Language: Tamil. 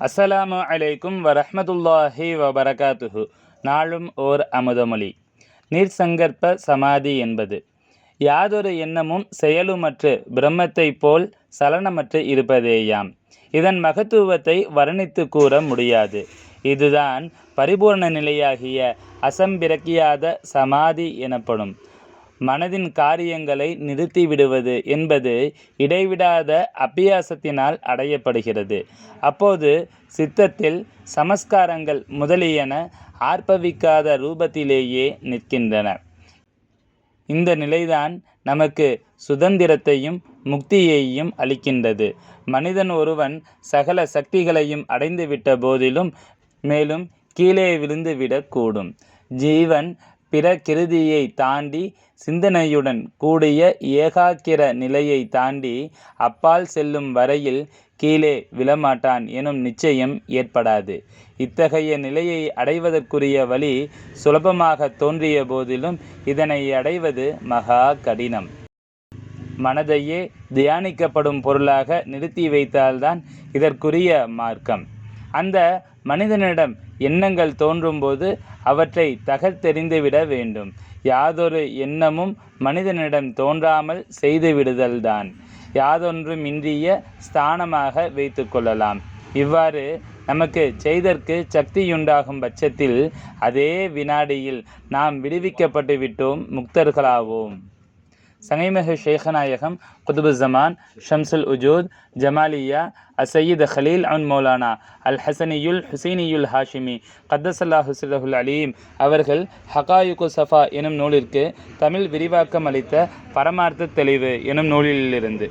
அஸ்ஸலாமு அலைக்கும் வரஹ்மத்துல்லாஹி வபரகாத்துஹு. நாளும் ஓர் அமுதமொழி நீர்சங்கற்ப சமாதி என்பது. யாதொரு எண்ணமும் செயலுமற்று பிரம்மத்தைப் போல் சலனமற்று இருப்பதேயாம். இதன் மகத்துவத்தை வர்ணித்து கூற முடியாது. இதுதான் பரிபூர்ண நிலையாகிய அசம்பிரக்கியாத சமாதி எனப்படும். மனதின் காரியங்களை நிறுத்திவிடுவது என்பது இடைவிடாத அபியாசத்தினால் அடையப்படுகிறது. அப்போது சித்தத்தில் சமஸ்காரங்கள் முதலியன ஆர்ப்பவிக்காத ரூபத்திலேயே நிற்கின்றன. இந்த நிலைதான் நமக்கு சுதந்திரத்தையும் முக்தியையும் அளிக்கின்றது. மனிதன் ஒருவன் சகல சக்திகளையும் அடைந்துவிட்ட போதிலும் மேலும் கீழே விழுந்து விடக்கூடும் ஜீவன் பிற கிருதியை தாண்டி சிந்தனையுடன் கூடிய ஏகாக்கிர நிலையை தாண்டி அப்பால் செல்லும் வரையில் கீழே விழமாட்டான் எனும் நிச்சயம் ஏற்படாது. இத்தகைய நிலையை அடைவதற்குரிய வழி சுலபமாக தோன்றிய போதிலும் இதனை அடைவது மகா கடினம். மனதையே தியானிக்கப்படும் பொருளாக நிறுத்தி வைத்தால்தான் இதற்குரிய மார்க்கம். அந்த மனிதனிடம் எண்ணங்கள் தோன்றும்போது அவற்றை தகர்த்தெறிந்துவிட வேண்டும். யாதொரு எண்ணமும் மனிதனிடம் தோன்றாமல் செய்துவிடுதல்தான் யாதொன்றுமின்றிய ஸ்தானமாக வைத்து கொள்ளலாம். இவ்வாறு நமக்கு செய்தற்கு சக்தியுண்டாகும் பட்சத்தில் அதே வினாடியில் நாம் விடுவிக்கப்பட்டு விட்டோம் முக்தர்களாவோம். சங்கைமிகு ஷேகநாயகம் குதுபு ஜமான் ஷம்சுல் உஜூத் ஜமாலியா அசையீத் ஹலீல் அன் மௌலானா அல் ஹசனியுல் ஹுசைனியுல் ஹாஷிமி கத்தசல்லா ஹுசுலஹுல் அலீம் அவர்கள் ஹகாயுகு சஃபா எனும் நூலிற்கு தமிழ் விரிவாக்கம் அளித்த பரமார்த்த தெளிவு எனும் நூலிலிருந்து